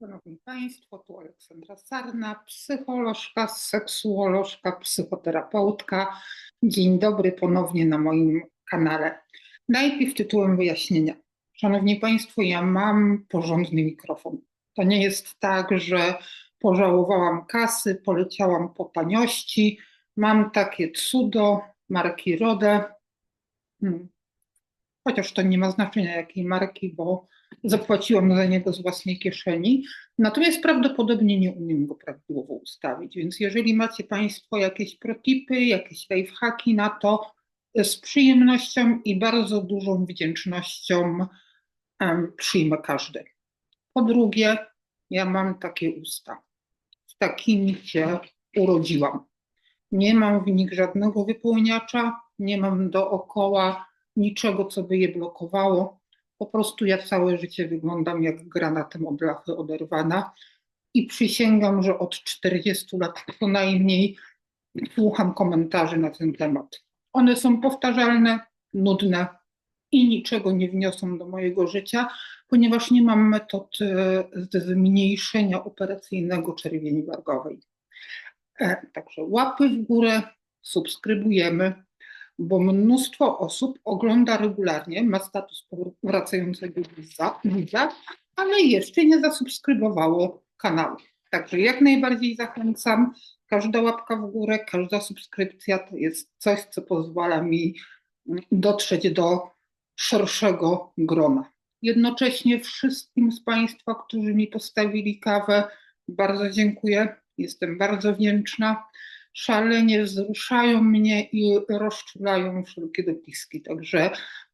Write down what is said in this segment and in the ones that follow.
Szanowni Państwo, tu Aleksandra Sarna, psycholożka, seksuolożka, psychoterapeutka. Dzień dobry ponownie na moim kanale. Najpierw tytułem wyjaśnienia. Szanowni Państwo, ja mam porządny mikrofon. To nie jest tak, że pożałowałam kasy, poleciałam po taniości. Mam takie cudo marki Rode. Hmm. Chociaż to nie ma znaczenia jakiej marki, bo zapłaciłam za niego z własnej kieszeni, natomiast prawdopodobnie nie umiem go prawidłowo ustawić, więc jeżeli macie Państwo jakieś protipy, jakieś lifehacki na to, z przyjemnością i bardzo dużą wdzięcznością um, przyjmę każdy. Po drugie, ja mam takie usta. Z takimi się urodziłam. Nie mam w nich żadnego wypełniacza, nie mam dookoła niczego, co by je blokowało po prostu ja całe życie wyglądam jak granatem od lachy oderwana i przysięgam, że od 40 lat co najmniej słucham komentarzy na ten temat. One są powtarzalne, nudne i niczego nie wniosą do mojego życia, ponieważ nie mam metod e, zmniejszenia operacyjnego czerwieni wargowej. E, także łapy w górę, subskrybujemy, bo mnóstwo osób ogląda regularnie, ma status wracającego widza, ale jeszcze nie zasubskrybowało kanału. Także jak najbardziej zachęcam. Każda łapka w górę, każda subskrypcja to jest coś, co pozwala mi dotrzeć do szerszego grona. Jednocześnie wszystkim z Państwa, którzy mi postawili kawę, bardzo dziękuję. Jestem bardzo wdzięczna szalenie wzruszają mnie i rozczulają wszelkie dopiski. Także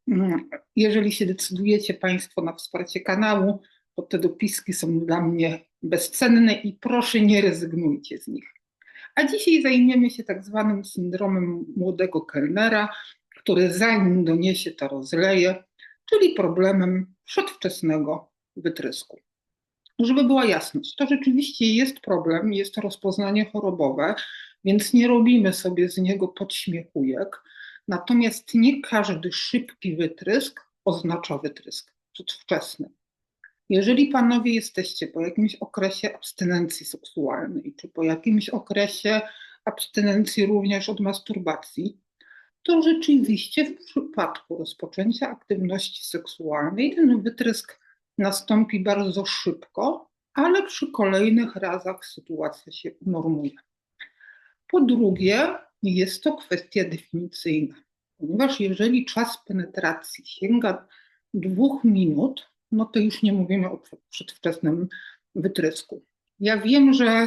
mm, jeżeli się decydujecie Państwo na wsparcie kanału, to te dopiski są dla mnie bezcenne i proszę nie rezygnujcie z nich. A dzisiaj zajmiemy się tak zwanym syndromem młodego kelnera, który zanim doniesie to rozleje, czyli problemem przedwczesnego wytrysku. Żeby była jasność, to rzeczywiście jest problem, jest to rozpoznanie chorobowe, więc nie robimy sobie z niego podśmiechujek. Natomiast nie każdy szybki wytrysk oznacza wytrysk przedwczesny. Jeżeli panowie jesteście po jakimś okresie abstynencji seksualnej, czy po jakimś okresie abstynencji również od masturbacji, to rzeczywiście w przypadku rozpoczęcia aktywności seksualnej ten wytrysk nastąpi bardzo szybko, ale przy kolejnych razach sytuacja się unormuje. Po drugie, jest to kwestia definicyjna, ponieważ jeżeli czas penetracji sięga dwóch minut, no to już nie mówimy o przedwczesnym wytrysku. Ja wiem, że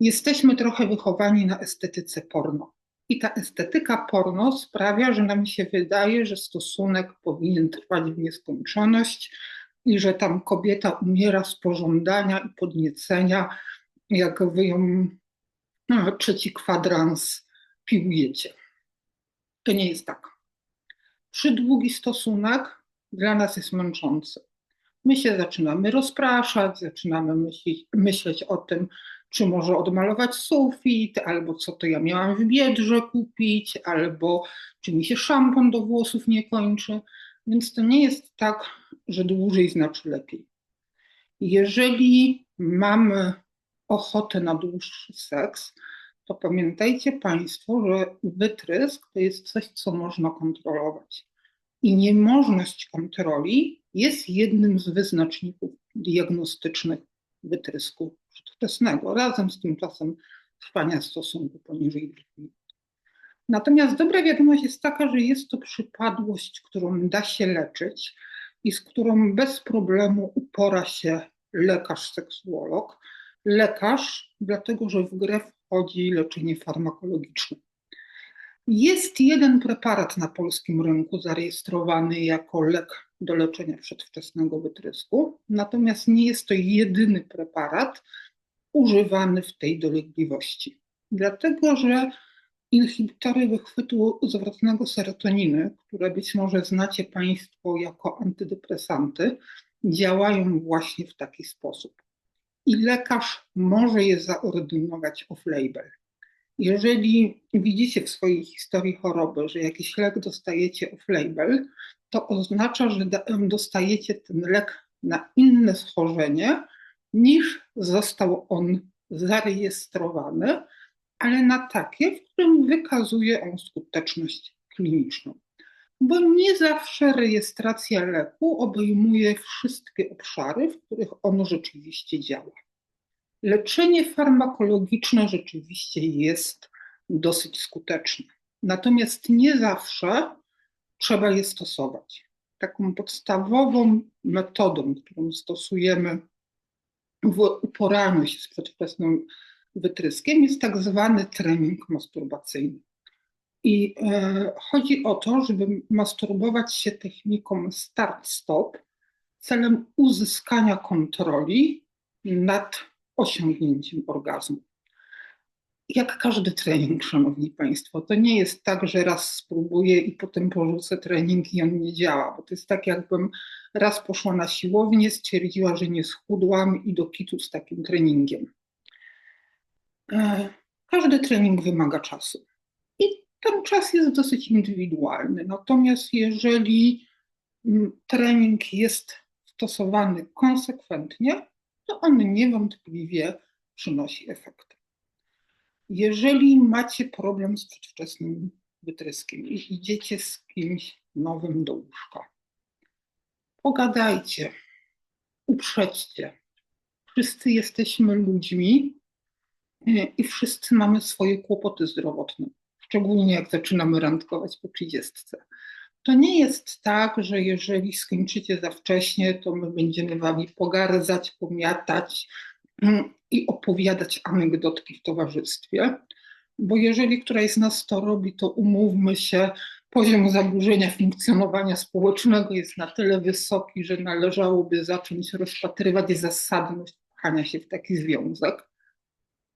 jesteśmy trochę wychowani na estetyce porno. I ta estetyka porno sprawia, że nam się wydaje, że stosunek powinien trwać w nieskończoność i że tam kobieta umiera z pożądania i podniecenia, jak wy ją no, trzeci kwadrans piłujecie. To nie jest tak. Przydługi stosunek dla nas jest męczący. My się zaczynamy rozpraszać, zaczynamy myśleć, myśleć o tym, czy może odmalować sufit, albo co to ja miałam w biedrze kupić, albo czy mi się szampon do włosów nie kończy. Więc to nie jest tak, że dłużej znaczy lepiej. Jeżeli mamy ochotę na dłuższy seks, to pamiętajcie Państwo, że wytrysk to jest coś, co można kontrolować. I niemożność kontroli jest jednym z wyznaczników diagnostycznych wytrysku przedwczesnego, razem z tym czasem trwania stosunku poniżej drzwi. Natomiast dobra wiadomość jest taka, że jest to przypadłość, którą da się leczyć i z którą bez problemu upora się lekarz, seksuolog, lekarz, dlatego że w grę wchodzi leczenie farmakologiczne. Jest jeden preparat na polskim rynku zarejestrowany jako lek do leczenia przedwczesnego wytrysku, natomiast nie jest to jedyny preparat używany w tej dolegliwości. Dlatego, że inhibitory wychwytu zwrotnego serotoniny, które być może znacie Państwo jako antydepresanty, działają właśnie w taki sposób i lekarz może je zaordynować off-label. Jeżeli widzicie w swojej historii choroby, że jakiś lek dostajecie off-label, to oznacza, że dostajecie ten lek na inne schorzenie niż został on zarejestrowany, ale na takie, w którym wykazuje on skuteczność kliniczną. Bo nie zawsze rejestracja leku obejmuje wszystkie obszary, w których on rzeczywiście działa. Leczenie farmakologiczne rzeczywiście jest dosyć skuteczne. Natomiast nie zawsze trzeba je stosować. Taką podstawową metodą, którą stosujemy w uporaniu się z przedwczesnym wytryskiem, jest tak zwany trening masturbacyjny. I e, chodzi o to, żeby masturbować się techniką start-stop celem uzyskania kontroli nad osiągnięciem orgazmu jak każdy trening, szanowni państwo, to nie jest tak, że raz spróbuję i potem porzucę trening i on nie działa, bo to jest tak, jakbym raz poszła na siłownię, stwierdziła, że nie schudłam i do kitu z takim treningiem. E, każdy trening wymaga czasu. Ten czas jest dosyć indywidualny. Natomiast jeżeli mm, trening jest stosowany konsekwentnie, to on niewątpliwie przynosi efekty. Jeżeli macie problem z przedwczesnym wytryskiem i idziecie z kimś nowym do łóżka, pogadajcie, uprzedźcie. Wszyscy jesteśmy ludźmi e, i wszyscy mamy swoje kłopoty zdrowotne, szczególnie jak zaczynamy randkować po trzydziestce. To nie jest tak, że jeżeli skończycie za wcześnie, to my będziemy wami pogardzać, pomiatać, Mm, i opowiadać anegdotki w towarzystwie, bo jeżeli któraś z nas to robi, to umówmy się, poziom zaburzenia funkcjonowania społecznego jest na tyle wysoki, że należałoby zacząć rozpatrywać zasadność pchania się w taki związek.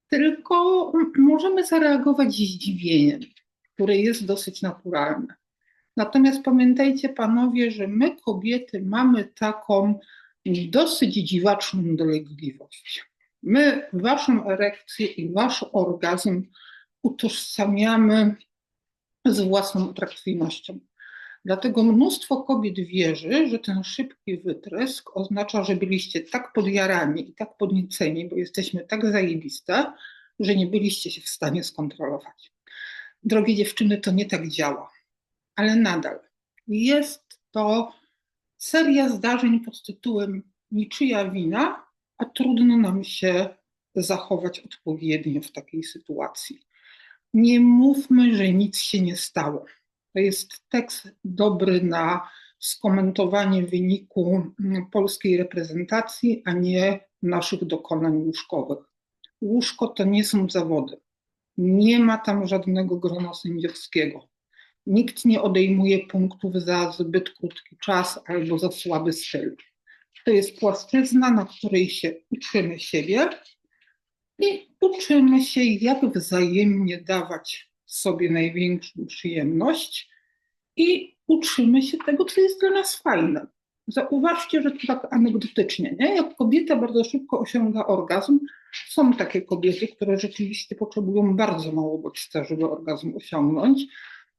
Tylko możemy zareagować zdziwieniem, które jest dosyć naturalne. Natomiast pamiętajcie, panowie, że my, kobiety, mamy taką dosyć dziwaczną dolegliwość. My waszą erekcję i wasz orgazm utożsamiamy z własną atrakcyjnością. Dlatego mnóstwo kobiet wierzy, że ten szybki wytrysk oznacza, że byliście tak podjarani i tak podnieceni, bo jesteśmy tak zajebiste, że nie byliście się w stanie skontrolować. Drogie dziewczyny, to nie tak działa, ale nadal jest to seria zdarzeń pod tytułem Niczyja wina, a trudno nam się zachować odpowiednio w takiej sytuacji. Nie mówmy, że nic się nie stało. To jest tekst dobry na skomentowanie wyniku polskiej reprezentacji, a nie naszych dokonań łóżkowych. Łóżko to nie są zawody. Nie ma tam żadnego grona sędziowskiego. Nikt nie odejmuje punktów za zbyt krótki czas albo za słaby styl. To jest płaszczyzna, na której się uczymy siebie i uczymy się, jak wzajemnie dawać sobie największą przyjemność i uczymy się tego, co jest dla nas fajne. Zauważcie, że to tak anegdotycznie, nie? Jak kobieta bardzo szybko osiąga orgazm, są takie kobiety, które rzeczywiście potrzebują bardzo mało bodźca, żeby orgazm osiągnąć,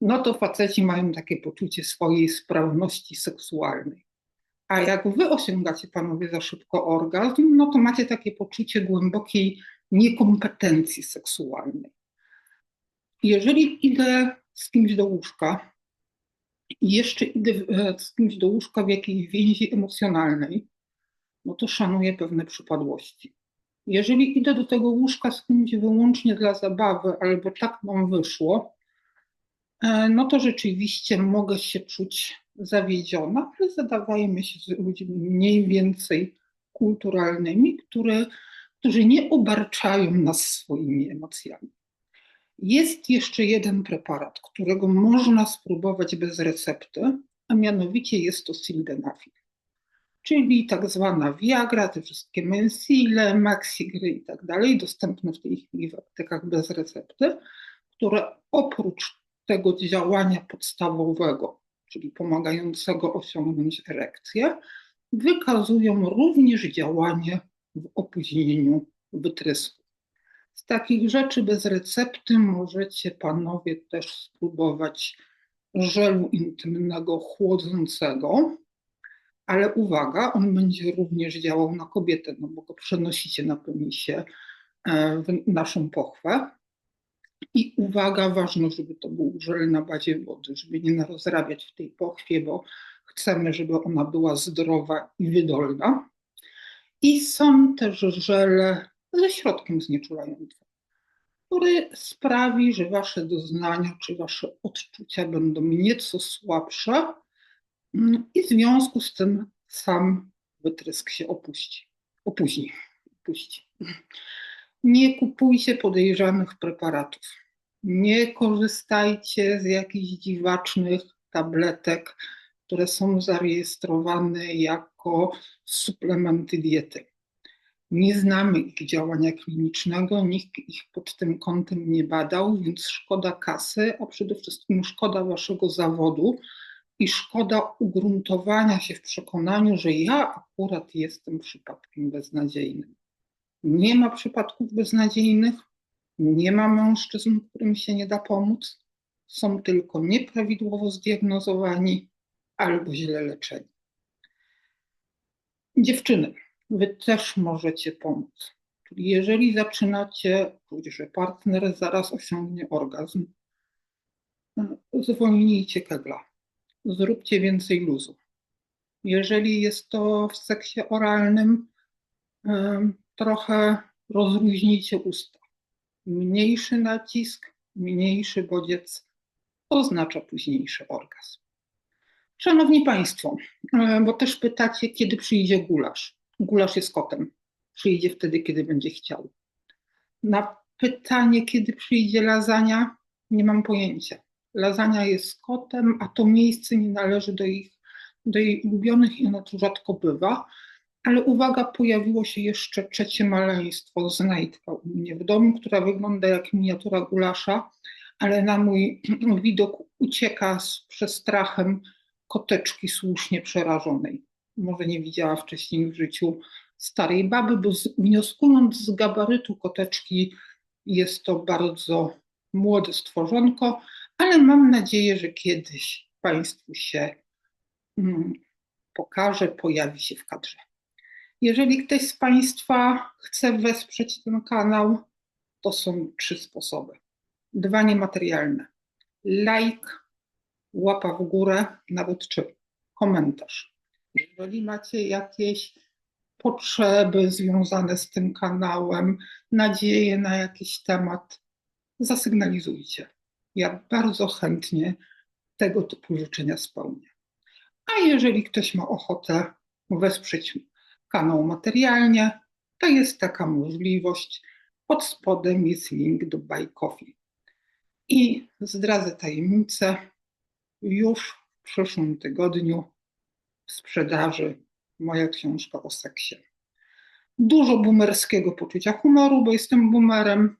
no to faceci mają takie poczucie swojej sprawności seksualnej. A jak wy osiągacie, panowie, za szybko orgazm, no to macie takie poczucie głębokiej niekompetencji seksualnej. Jeżeli idę z kimś do łóżka i jeszcze idę e, z kimś do łóżka w jakiejś więzi emocjonalnej, no to szanuję pewne przypadłości. Jeżeli idę do tego łóżka z kimś wyłącznie dla zabawy, albo tak nam wyszło, e, no to rzeczywiście mogę się czuć zawiedziona, ale zadawajmy się z ludźmi mniej więcej kulturalnymi, które, którzy nie obarczają nas swoimi emocjami. Jest jeszcze jeden preparat, którego można spróbować bez recepty, a mianowicie jest to sildenafil, czyli tak zwana Viagra, te wszystkie Mensile, Maxigry i tak dalej, dostępne w tej chwili w aptekach bez recepty, które oprócz tego działania podstawowego czyli pomagającego osiągnąć erekcję, wykazują również działanie w opóźnieniu wytrysku. Z takich rzeczy bez recepty możecie panowie też spróbować żelu intymnego chłodzącego, Ale uwaga, on będzie również działał na kobietę, no bo go przenosicie na penisie e, w naszą pochwę. I uwaga, ważne, żeby to był żel na bazie wody, żeby nie rozrabiać w tej pochwie, bo chcemy, żeby ona była zdrowa i wydolna. I są też żele ze środkiem znieczulającym, który sprawi, że wasze doznania czy wasze odczucia będą nieco słabsze mm, i w związku z tym sam wytrysk się opuści, opóźni. Opuści. Nie kupujcie podejrzanych preparatów. Nie korzystajcie z jakichś dziwacznych tabletek, które są zarejestrowane jako suplementy diety. Nie znamy ich działania klinicznego, nikt ich pod tym kątem nie badał, więc szkoda kasy, a przede wszystkim szkoda waszego zawodu i szkoda ugruntowania się w przekonaniu, że ja akurat jestem przypadkiem beznadziejnym. Nie ma przypadków beznadziejnych, nie ma mężczyzn, którym się nie da pomóc. Są tylko nieprawidłowo zdiagnozowani albo źle leczeni. Dziewczyny, wy też możecie pomóc. Czyli jeżeli zaczynacie że partner zaraz osiągnie orgazm, zwolnijcie kegla. Zróbcie więcej luzu. Jeżeli jest to w seksie oralnym, trochę rozluźnijcie usta. Mniejszy nacisk, mniejszy bodziec oznacza późniejszy orgazm. Szanowni Państwo, e, bo też pytacie, kiedy przyjdzie gulasz. Gulasz jest kotem. Przyjdzie wtedy, kiedy będzie chciał. Na pytanie, kiedy przyjdzie lasagna, nie mam pojęcia. Lasagna jest kotem, a to miejsce nie należy do, ich, do jej ulubionych i ona tu rzadko bywa. Ale uwaga, pojawiło się jeszcze trzecie maleństwo, znajdka u mnie w domu, która wygląda jak miniatura gulasza, ale na mój widok ucieka z przestrachem koteczki słusznie przerażonej. Może nie widziała wcześniej w życiu starej baby, bo wnioskując z gabarytu koteczki jest to bardzo młode stworzonko, ale mam nadzieję, że kiedyś Państwu się mm, pokaże, pojawi się w kadrze. Jeżeli ktoś z Państwa chce wesprzeć ten kanał, to są trzy sposoby. Dwa niematerialne. Like, łapa w górę, nawet czy komentarz. Jeżeli macie jakieś potrzeby związane z tym kanałem, nadzieje na jakiś temat, zasygnalizujcie. Ja bardzo chętnie tego typu życzenia spełnię. A jeżeli ktoś ma ochotę wesprzeć kanał materialnie, to jest taka możliwość. Pod spodem jest link do Buy Coffee. I zdradzę tajemnicę, już w przyszłym tygodniu sprzedaży moja książka o seksie. Dużo boomerskiego poczucia humoru, bo jestem boomerem,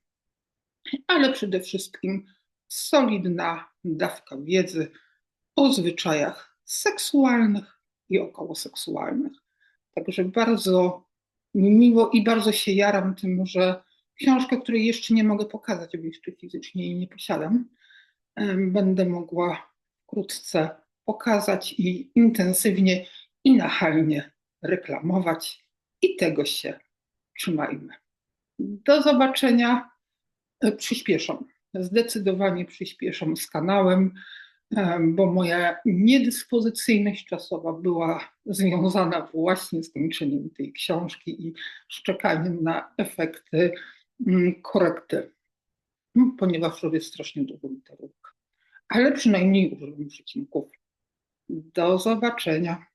ale przede wszystkim solidna dawka wiedzy o zwyczajach seksualnych i okołoseksualnych. Także bardzo mi miło i bardzo się jaram tym, że książkę, której jeszcze nie mogę pokazać, bo jeszcze fizycznie jej nie posiadam, będę mogła wkrótce pokazać i intensywnie i nachalnie reklamować. I tego się trzymajmy. Do zobaczenia. Przyspieszam. Zdecydowanie przyspieszam z kanałem bo moja niedyspozycyjność czasowa była związana właśnie z kończeniem tej książki i szczekaniem na efekty mm, korekty, ponieważ robię strasznie dużo literówek. Ale przynajmniej używam przecinków. Do zobaczenia.